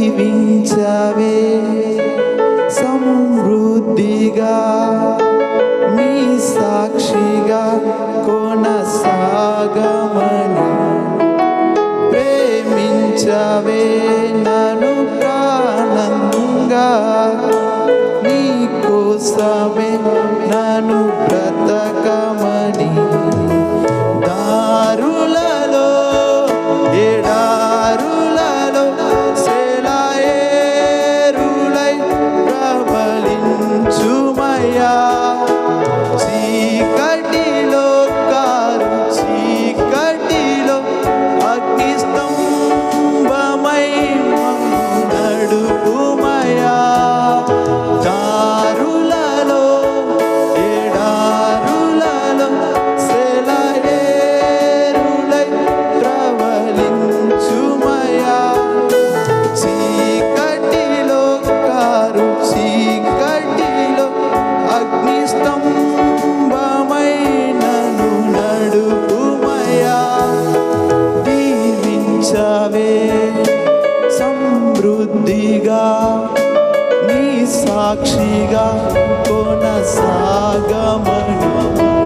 దీవించవే సమృద్ధిగా నీ సాక్షిగా కొనసాగమని ప్రేమించవే. నను ప్రాణంగా నీ కోసమే నన్ను బ్రతకమని దీవించవే సమృద్ధిగా నీ సాక్షిగా కొనసాగమని